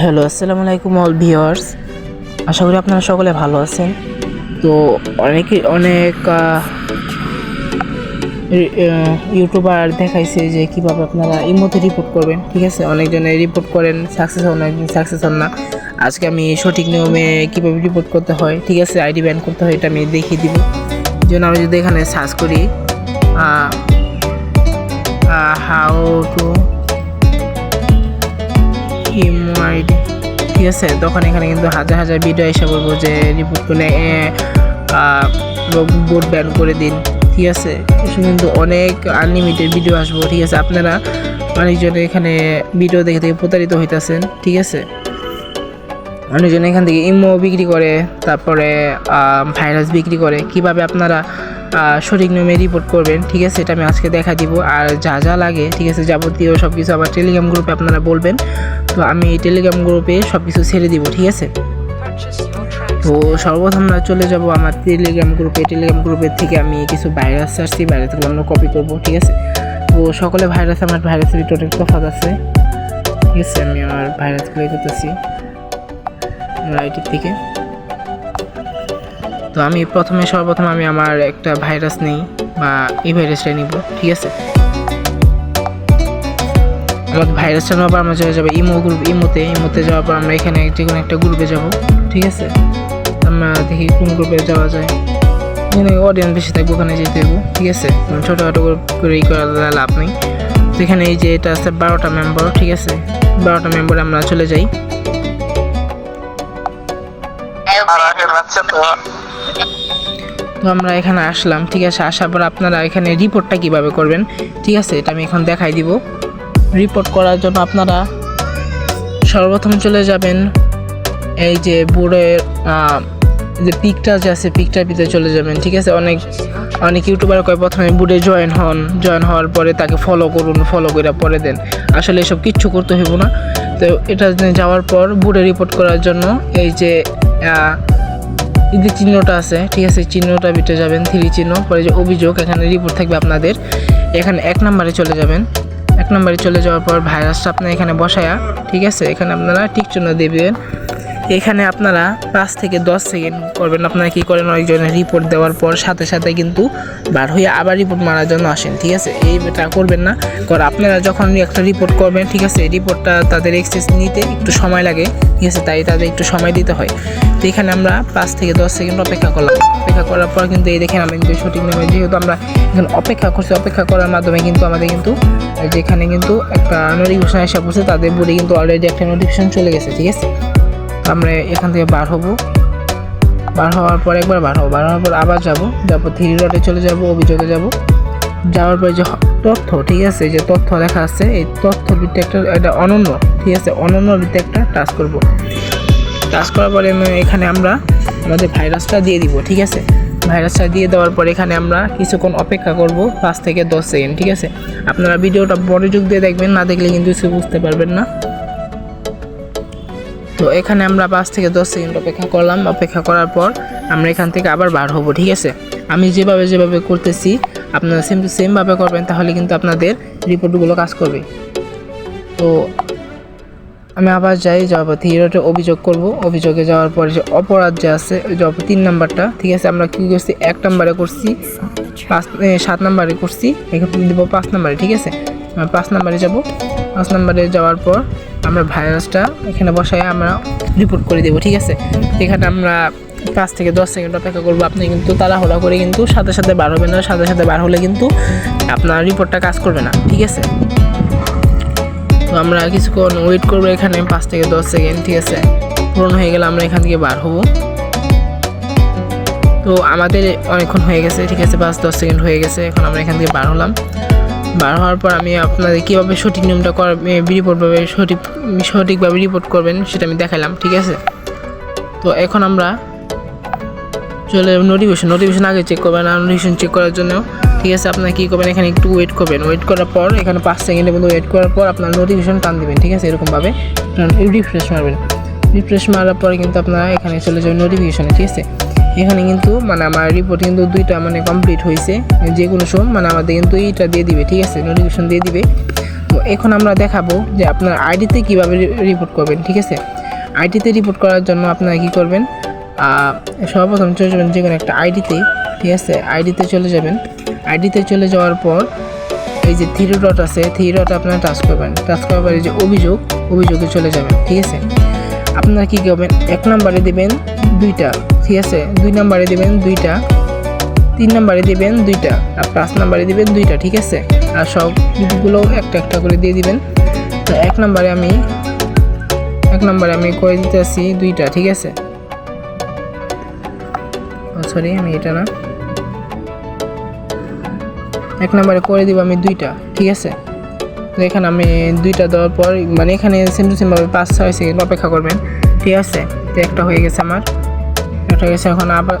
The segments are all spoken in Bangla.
হ্যালো আসসালামু আলাইকুম অল ভিউয়ার্স আশা করি আপনারা সকলে ভালো আছেন। তো অনেকে অনেক ইউটিউবার দেখাইছে যে কীভাবে আপনারা মধ্যে রিপোর্ট করবেন, ঠিক আছে? অনেকজনে রিপোর্ট করেন সাকসেস হন অনেকজন সাকসেস হন না। আজকে আমি সঠিক নিয়মে কীভাবে রিপোর্ট করতে হয়, ঠিক আছে? আইডি ব্যান করতে হয়, এটা আমি দেখিয়ে দিব। জন্য আমি যদি এখানে সার্চ করি হাউ টু ইমোআইডি ঠিক আছে? তখন এখানে কিন্তু হাজার হাজার ভিডিও এসে বলব যে রিপোর্ট করে বোর্ড ব্যান করে দিন। ঠিক আছে? কিন্তু অনেক আনলিমিটেড ভিডিও আসব, ঠিক আছে? আপনারা অনেকজন এখানে ভিডিও দেখে দেখে প্রতারিত হইতাছেন, ঠিক আছে? অনেকজন এখান থেকে ইমো বিক্রি করে, তারপরে ভাইরাস বিক্রি করে। কীভাবে আপনারা সঠিক নিয়মে রিপোর্ট করবেন, ঠিক আছে? এটা আমি আজকে দেখা দিব। আর যা যা লাগে, ঠিক আছে? যাবতীয় সব কিছু আমার টেলিগ্রাম গ্রুপে আপনারা বলবেন। তো আমি টেলিগ্রাম গ্রুপে সব কিছু ছেড়ে দিব, ঠিক আছে? তো সর্বপ্রথম আমরা চলে যাব আমার টেলিগ্রাম গ্রুপে টেলিগ্রাম গ্রুপের থেকে আমি কিছু ভাইরাস ছাড়ছি ভাইরাসগুলো আমরা কপি করব, ঠিক আছে? তো সকলে ভাইরাস আমার ভাইরাসের ভিতরে তফাৎ আছে। ঠিক আছে, আমি আমার ভাইরাসগুলো করতেছি আইটির থেকে তো আমি প্রথমে, সর্বপ্রথম আমি আমার একটা ভাইরাস নেই বা এই ভাইরাসটা নিব, ঠিক আছে? আমাদের ভাইরাসটা নেওয়ার পর আমরা চলে যাব ইমো গ্রুপ ইমোতে। ইমোতে যাওয়ার পর আমরা এখানে যে কোনো একটা গ্রুপে যাব, ঠিক আছে? আমরা দেখি কোন গ্রুপে যাওয়া যায়। এখানে অডিয়েন্স বেশি থাকবে ওখানে যেতে দেবো ঠিক আছে? ছোটোখাটো গ্রুপ করে লাভ নেই। এখানে এই যে এটা আছে বারোটা মেম্বার ঠিক আছে? বারোটা মেম্বার আমরা চলে যাই। তো আমরা এখানে আসলাম, ঠিক আছে? আসার পর আপনারা এখানে রিপোর্টটা কীভাবে করবেন? ঠিক আছে? এটা আমি এখন দেখাই দিব। রিপোর্ট করার জন্য আপনারা সর্বপ্রথম চলে যাবেন এই যে বোর্ডের যে পিকটা যে আছে পিকটার ভিতরে চলে যাবেন, ঠিক আছে? অনেক অনেক ইউটিউবার কয়, প্রথমে বুড়ে জয়েন হন জয়েন হওয়ার পরে তাকে ফলো করুন ফলো করে পরে দেন। আসলে এসব কিচ্ছু করতে হইব না। তো এটা যাওয়ার পর বুড়ে রিপোর্ট করার জন্য এই যে যে চিহ্নটা আছে, ঠিক আছে? চিহ্নটা ভিতরে যাবেন, থ্রি চিহ্ন, পরে যে অভিযোগ, এখানে রিপোর্ট থাকবে আপনাদের। এখানে এক নম্বরে চলে যাবেন। এক নম্বরে চলে যাওয়ার পর ভাইরাসটা আপনার এখানে বসায়া, ঠিক আছে? এখানে আপনারা টিক চিহ্ন দেবেন। এখানে আপনারা পাঁচ থেকে দশ সেকেন্ড করবেন। আপনারা কি করেন, অনেকজনের রিপোর্ট দেওয়ার পর সাথে সাথে কিন্তু বার হয়ে আবার রিপোর্ট মারার জন্য আসেন, ঠিক আছে? এইটা করবেন না। কারণ আপনারা যখন একটা রিপোর্ট করবেন, ঠিক আছে রিপোর্টটা তাদের এক্সেস নিতে একটু সময় লাগে, ঠিক আছে? তাই তাদের একটু সময় দিতে হয়। তো এখানে আমরা পাঁচ থেকে দশ সেকেন্ড অপেক্ষা করলাম। অপেক্ষা করার পর কিন্তু এই দেখেন, আমি কিন্তু সঠিক নিয়মে যেহেতু আমরা এখন অপেক্ষা করছি, অপেক্ষা করার মাধ্যমে কিন্তু আমাদের কিন্তু যেখানে কিন্তু একটা নোটিফিকেশন এসে পড়ছে, তাদের বলে কিন্তু অলরেডি একটা নোটিফিকেশন চলে গেছে, ঠিক আছে? আমরা এখান থেকে বার হব। বার হওয়ার পর একবার বার হব। বার হওয়ার পর আবার যাব। যাব থ্রি রডে চলে যাব, অভিযোগে যাব। যাওয়ার পরে যে তথ্য, ঠিক আছে? যে তথ্য লেখা আছে, এই তথ্য ভিত্তি একটা, এটা অনন্য, ঠিক আছে? অনন্য একটা টাচ করব। টাচ করার পরে এখানে আমরা আমাদের ভাইরাসটা দিয়ে দিব, ঠিক আছে? ভাইরাসটা দিয়ে দেওয়ার পর এখানে আমরা কিছুক্ষণ অপেক্ষা করব পাঁচ থেকে দশ সেকেন্ড, ঠিক আছে? আপনারা ভিডিওটা মনোযোগ দিয়ে দেখবেন, না দেখলে কিন্তু কিছু বুঝতে পারবেন না। তো এখানে আমরা পাঁচ থেকে দশ সেকেন্ড অপেক্ষা করলাম। অপেক্ষা করার পর আমরা এখান থেকে আবার বার হব, ঠিক আছে? আমি যেভাবে যেভাবে করতেছি, আপনারা সেম টু সেমভাবে করবেন, তাহলে কিন্তু আপনাদের রিপোর্টগুলো কাজ করবে। তো আমি আবার যাই, যাওয়ার পর অভিযোগ করব। অভিযোগে যাওয়ার পরে যে অপরাধ যে আছে, ওই যে অপ- তিন নাম্বারটা, ঠিক আছে? আমরা কী করছি? এক নাম্বারে করছি, পাঁচ সাত নাম্বারে করছি, এখানে দিব পাঁচ নাম্বারে, ঠিক আছে? পাঁচ নাম্বারে যাব। পাঁচ নাম্বারে যাওয়ার পর আমরা ভাইরাসটা এখানে বসায় আমরা রিপোর্ট করে দেবো, ঠিক আছে? এখানে আমরা পাঁচ থেকে দশ সেকেন্ড অপেক্ষা করব। আপনি কিন্তু তাড়াহুড়া করে কিন্তু সাথে সাথে বার হবে না, সাথে সাথে বার হলে কিন্তু আপনার রিপোর্টটা কাজ করবে না, ঠিক আছে? তো আমরা কিছুক্ষণ ওয়েট করব এখানে পাঁচ থেকে দশ সেকেন্ড ঠিক আছে? পূরণ হয়ে গেলে আমরা এখান থেকে বার হব। তো আমাদের অনেকক্ষণ হয়ে গেছে, ঠিক আছে? পাঁচ দশ সেকেন্ড হয়ে গেছে, এখন আমরা এখান থেকে বার হলাম। বার হওয়ার পর আমি আপনাদের কীভাবে সঠিক নিয়মটা কর রিপোর্ট পাবে সঠিক, সঠিকভাবে রিপোর্ট করবেন সেটা আমি দেখালাম, ঠিক আছে? তো এখন আমরা চলে নোটিফিকেশন নোটিফিকেশন আগে চেক করবেন, আর নোটিফিকেশন চেক করার জন্য ঠিক আছে? আপনারা কী করবেন, এখানে একটু ওয়েট করবেন। ওয়েট করার পর, এখানে পাঁচ সেকেন্ডের মধ্যে ওয়েট করার পর আপনার নোটিফিকেশন টান দেবেন, ঠিক আছে? এরকমভাবে রিফ্রেশ মারবেন। রিফ্রেশ মারার পরে কিন্তু আপনারা এখানে চলে যাবেন নোটিফিকেশনে ঠিক আছে? এখানে কিন্তু মানে আমার রিপোর্ট কিন্তু দুইটা মানে কমপ্লিট হয়েছে যে কোনো সময় মানে আমাদের কিন্তু এইটা দিয়ে দিবে, ঠিক আছে? নোটিফিকেশন দিয়ে দিবে। তো এখন আমরা দেখাবো যে আপনার আইডিতে কীভাবে রিপোর্ট করবেন, ঠিক আছে? আইডিতে রিপোর্ট করার জন্য আপনারা কী করবেন? সর্বপ্রথম চলে যাবেন যে কোনো একটা আইডিতে ঠিক আছে? আইডিতে চলে যাবেন। আইডিতে চলে যাওয়ার পর এই যে থ্রি ডট আছে থ্রি ডট আপনারা টাচ করবেন। টাচ করার পরে যে অভিযোগ, অভিযোগে চলে যাবেন, ঠিক আছে? আপনারা কী করবেন? এক নম্বরে দেবেন দুইটা ঠিক আছে? দুই নম্বরে দেবেন দুইটা, তিন নম্বরে দিবেন দুইটা, আর পাঁচ নম্বরে দিবেন দুইটা, ঠিক আছে? আর সবগুলো একটা একটা করে দিয়ে দিবেন। তো এক নম্বরে আমি, এক নম্বরে আমি করে দিতে দিতেছি দুইটা, ঠিক আছে? সরি আমি এটা না। এক নম্বরে করে দিব আমি দুইটা, ঠিক আছে? তো এখানে আমি দুইটা দেওয়ার পর মানে এখানে সেম টু সেমভাবে পাঁচ, ছয় সেকেন্ড অপেক্ষা করবেন, ঠিক আছে? তো একটা হয়ে গেছে আমার। হয়ে গেছে, এখন আবার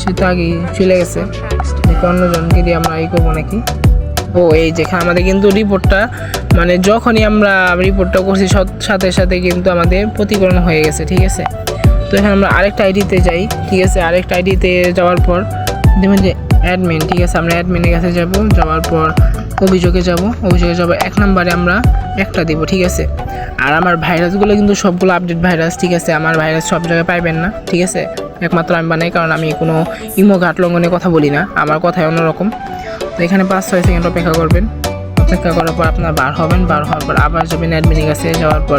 সীতা আগে চলে গেছে? অন্যজনকে দিয়ে আমরা এই করব নাকি? ও, এই যেখানে আমাদের কিন্তু রিপোর্টটা মানে যখনই আমরা রিপোর্টটা করছি সাথে সাথে কিন্তু আমাদের প্রতিকরণ হয়ে গেছে, ঠিক আছে? তো এখানে আমরা আরেকটা আইডিতে যাই, ঠিক আছে? আরেকটা আইডিতে যাওয়ার পর, দেখবেন যে অ্যাডমিন, ঠিক আছে, আমরা অ্যাডমিনের কাছে যাব, যাওয়ার পর অভিযোগে যাব অভিযোগে যাব, এক নম্বরে আমরা একটা দিব, ঠিক আছে? আর আমার ভাইরাসগুলো কিন্তু সবগুলো আপডেট ভাইরাস, ঠিক আছে? আমার ভাইরাস সব জায়গায় পাইবেন না, ঠিক আছে? একমাত্র আমি বানাই, কারণ আমি কোনো ইমো ঘাট লঙ্ঘনে কথা বলি না, আমার কথাই অন্যরকম। তো এখানে পাঁচ ছয় সেকেন্ড অপেক্ষা করবেন। অপেক্ষা করার পর আপনার বার হবেন, বার হওয়ার পর আবার যাবেন অ্যাডমিনের কাছে, যাওয়ার পর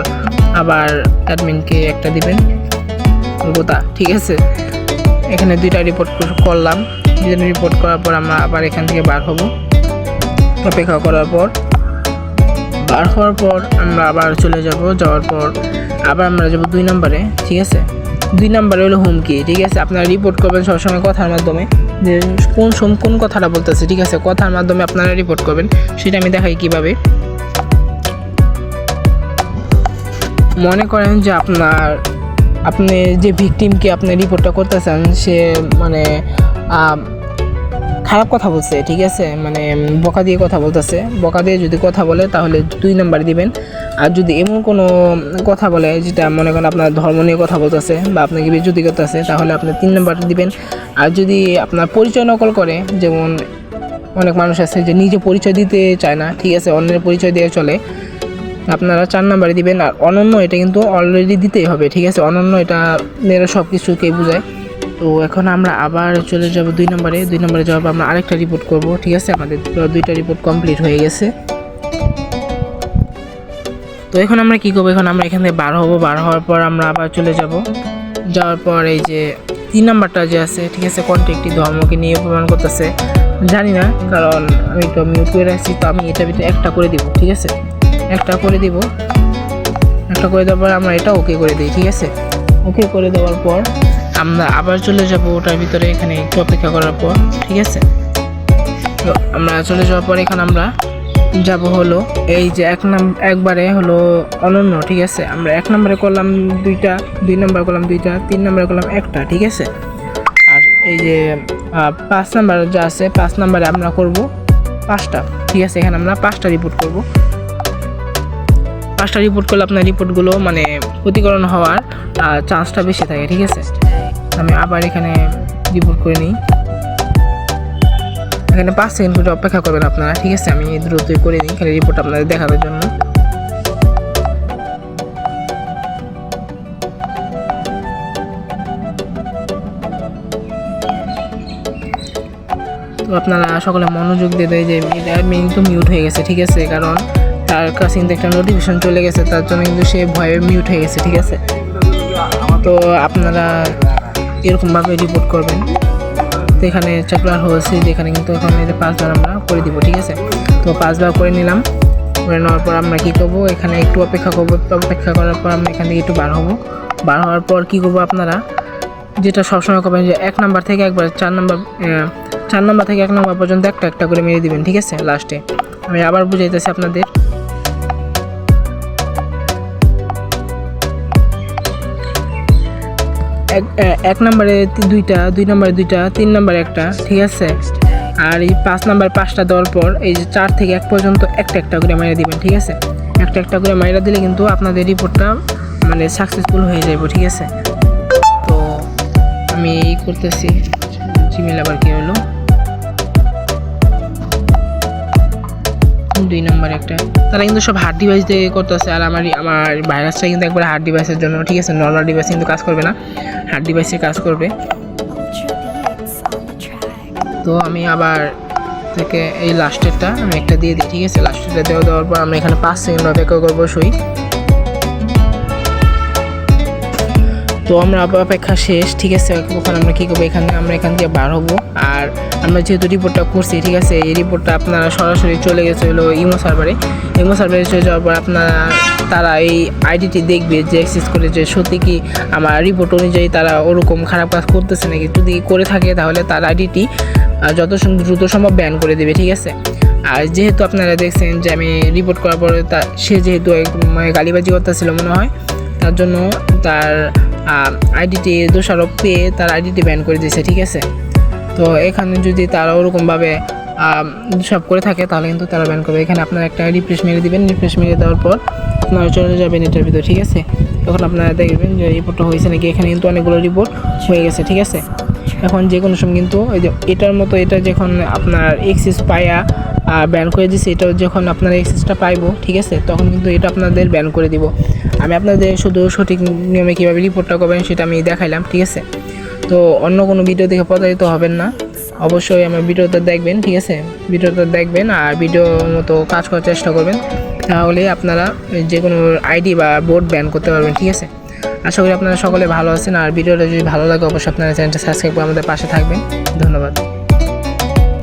আবার অ্যাডমিনকে একটা দিবেন। গোতা ঠিক আছে? এখানে দুইটা রিপোর্ট করলাম। দুইটা রিপোর্ট করার পর আমরা আবার এখান থেকে বার হব। অপেক্ষা করার পর। বার হওয়ার পর আমরা আবার চলে যাব, যাওয়ার পর আবার আমরা যাব দুই নম্বরে, ঠিক আছে? দুই নম্বরে হলো হুমকি, ঠিক আছে? আপনারা রিপোর্ট করবেন সবসময় কথার মাধ্যমে, যে কোন সম কোন কথাটা বলতেছে, ঠিক আছে? কথার মাধ্যমে আপনারা রিপোর্ট করবেন, সেটা আমি দেখাই কীভাবে। মনে করেন যে আপনার, আপনি যে ভিকটিমকে আপনি রিপোর্টটা করতেছেন, সে মানে খারাপ কথা বলছে, ঠিক আছে? মানে বকা দিয়ে কথা বলতেছে। বকা দিয়ে যদি কথা বলে, তাহলে দুই নাম্বার দিবেন। আর যদি এমন কোনো কথা বলে, যেটা মনে করেন আপনার ধর্ম নিয়ে কথা বলতেছে, বা আপনাকে বিচ্যুতি করতেছে, তাহলে আপনি তিন নাম্বার দিবেন। আর যদি আপনার পরিচয় নকল করে, যেমন অনেক মানুষ আছে যে নিজে পরিচয় দিতে চায় না, ঠিক আছে, অন্যের পরিচয় দিয়ে চলে, আপনারা চার নাম্বারে দিবেন। আর অনন্য এটা কিন্তু অলরেডি দিতেই হবে, ঠিক আছে? অনন্য এটা মেয়েরা সব কিছুকেই বোঝায়। তো এখন আমরা আবার চলে যাব দুই নম্বরে। দুই নম্বরে যাওয়ার পর আমরা আরেকটা রিপোর্ট করব, ঠিক আছে? আমাদের দুইটা রিপোর্ট কমপ্লিট হয়ে গেছে। তো এখন আমরা কি করব? এখন আমরা এখান থেকে বার হব। বার হওয়ার পর আমরা আবার চলে যাব। যাওয়ার পর এই যে তিন নাম্বারটা যে আছে, ঠিক আছে? কন্ট্যাক্টটি ধর্মকে নিয়ে প্রমাণ করতেছে। জানি না, কারণ আমি তো মিউট করে রাখছি তো আমি এটা ভিতরে একটা করে দিব, ঠিক আছে? একটা করে দিব। একটা করে দেওয়ার পর আমরা এটা ওকে করে দিই, ঠিক আছে? ওকে করে দেওয়ার পর আমরা আবার চলে যাব ওটার ভিতরে এখানে একটু অপেক্ষা করার পর, ঠিক আছে? তো আমরা চলে যাওয়ার পর এখানে আমরা যাব হলো এই যে এক নাম, একবারে হলো অনন্য, ঠিক আছে? আমরা এক নম্বরে করলাম দুইটা, দুই নম্বর করলাম দুইটা, তিন নম্বরে করলাম একটা, ঠিক আছে? আর এই যে পাঁচ নাম্বার যা আছে, পাঁচ নাম্বারে আমরা করব পাঁচটা, ঠিক আছে? এখানে আমরা পাঁচটা রিপোর্ট করব। পাঁচটা রিপোর্ট করলে আপনার রিপোর্টগুলো মানে ক্ষতিকরণ হওয়ার চান্সটা বেশি থাকে, ঠিক আছে? আমি আবার এখানে রিপোর্ট করে নিই। এখানে পাঁচ সেকেন্ড করে অপেক্ষা করবেন আপনারা, ঠিক আছে? আমি দ্রুতই করে নিই খালি রিপোর্ট আপনাদের দেখানোর জন্য। তো আপনারা সকলে মনোযোগ দেয় যে অ্যাডমিন তো মিউট হয়ে গেছে, ঠিক আছে? কারণ তার কাছে কিন্তু একটা নোটিফিকেশন চলে গেছে, তার জন্য কিন্তু সে ভয়ে মিউট হয়ে গেছে, ঠিক আছে? তো আপনারা এরকমভাবে রিপোর্ট করবেন। তো এখানে চাকলার হয়েছে যেখানে কিন্তু এখানে যে পাঁচবার আমরা করে দিব, ঠিক আছে? তো পাঁচবার করে নিলাম। করে নেওয়ার পর আমরা কী করব? এখানে একটু অপেক্ষা করব অপেক্ষা করার পর আমরা এখান থেকে একটু বার হব। বার হওয়ার পর কী করব আপনারা? যেটা সবসময় করবেন যে এক নাম্বার থেকে একবার, চার নাম্বার চার নাম্বার থেকে এক নাম্বার পর্যন্ত একটা একটা করে মেরে দিবেন, ঠিক আছে? লাস্টে। আমি আবার বুঝাইতেছি আপনাদের। এক এক নম্বরে দুইটা, দুই নম্বরে দুইটা, তিন নম্বরে একটা, ঠিক আছে? আর এই পাঁচ নাম্বার পাঁচটা দেওয়ার পর এই যে চার থেকে এক পর্যন্ত একটা একটা করে মাইরা দিবেন, ঠিক আছে? একটা একটা করে মাইরা দিলে কিন্তু আপনাদের রিপোর্টটা মানে সাকসেসফুল হয়ে যাবে ঠিক আছে? তো আমি এই করতেছি। জিমেল আবার কি হলো? দুই নম্বর একটা। তারা কিন্তু সব হার্ড ডিভাইস দিয়ে করতেছে। আর আমার আমার ভাইরাসটা কিন্তু একবার হার্ড ডিভাইসের জন্য, ঠিক আছে? নর্মাল ডিভাইস কিন্তু কাজ করবে না। হার্ড ডিভাইসে কাজ করবে. তো আমি আবার থেকে এই লাস্টেরটা আমি একটা দিয়ে দিই, ঠিক আছে? লাস্টেরটা দেওয়া দেওয়ার পর আমরা এখানে পাঁচ সেকেন্ড অপেক্ষা করব সই তো আমরা অপেক্ষা শেষ, ঠিক আছে? ওখানে আমরা কী করব? এখানে আমরা এখান থেকে বার হব। আর আমরা যেহেতু রিপোর্টটা করছি, ঠিক আছে? এই রিপোর্টটা আপনারা সরাসরি চলে গেছে হলো ইমো সার্ভারে ইমো সার্ভারে চলে যাওয়ার পর আপনারা, তারা এই আইডিটি দেখবে যে অ্যাক্সেস করে যে সত্যি কি আমার রিপোর্ট অনুযায়ী তারা ওরকম খারাপ কাজ করতেছে নাকি? যদি করে থাকে তাহলে তার আইডিটি যত দ্রুত সম্ভব ব্যান করে দেবে, ঠিক আছে? আর যেহেতু আপনারা দেখছেন যে আমি রিপোর্ট করার পরে তা, সে যেহেতু মানে গালিবাজি করতেছিল মনে হয়, তার জন্য তার আইডিটি দোষারোপ পেয়ে তার আইডিটি ব্যান করে দিয়েছে, ঠিক আছে? তো এখানে যদি তারা ওরকমভাবে সব করে থাকে, তাহলে কিন্তু তারা ব্যান করবে। এখানে আপনারা একটা রিফ্রেশ মেরে দিবেন। রিফ্রেশ মেরে দেওয়ার পর আপনারা চলে যাবেন এটার ভিতরে, ঠিক আছে? তখন আপনারা দেখবেন যে রিপোর্টটা হয়েছে নাকি? এখানে কিন্তু অনেকগুলো রিপোর্ট হয়ে গেছে, ঠিক আছে? এখন যে কোনো সময় কিন্তু ওই যে এটার মতো এটা যখন আপনার এক্সিস পায়া ব্যান করে দিছে এটা যখন আপনার এক্সিসটা পাইবো, ঠিক আছে? তখন কিন্তু এটা আপনাদের ব্যান করে দিব। আমি আপনাদের শুধু সঠিক নিয়মে কীভাবে রিপোর্টটা করবেন সেটা আমি দেখাইলাম, ঠিক আছে? তো অন্য কোনো ভিডিও দেখে প্রতারিত হবেন না। অবশ্যই আমার ভিডিওটা দেখবেন, ঠিক আছে? ভিডিওটা দেখবেন আর ভিডিও মতো কাজ করার চেষ্টা করবেন। তাহলে আপনারা যে কোনো আইডি বা বোর্ড ব্যান করতে পারবেন, ঠিক আছে? আশা করি আপনারা সকলে ভালো আছেন আর ভিডিওটা যদি ভালো লাগে, অবশ্যই আপনারা চ্যানেলটা সাবস্ক্রাইব করে আমাদের পাশে থাকবেন। ধন্যবাদ।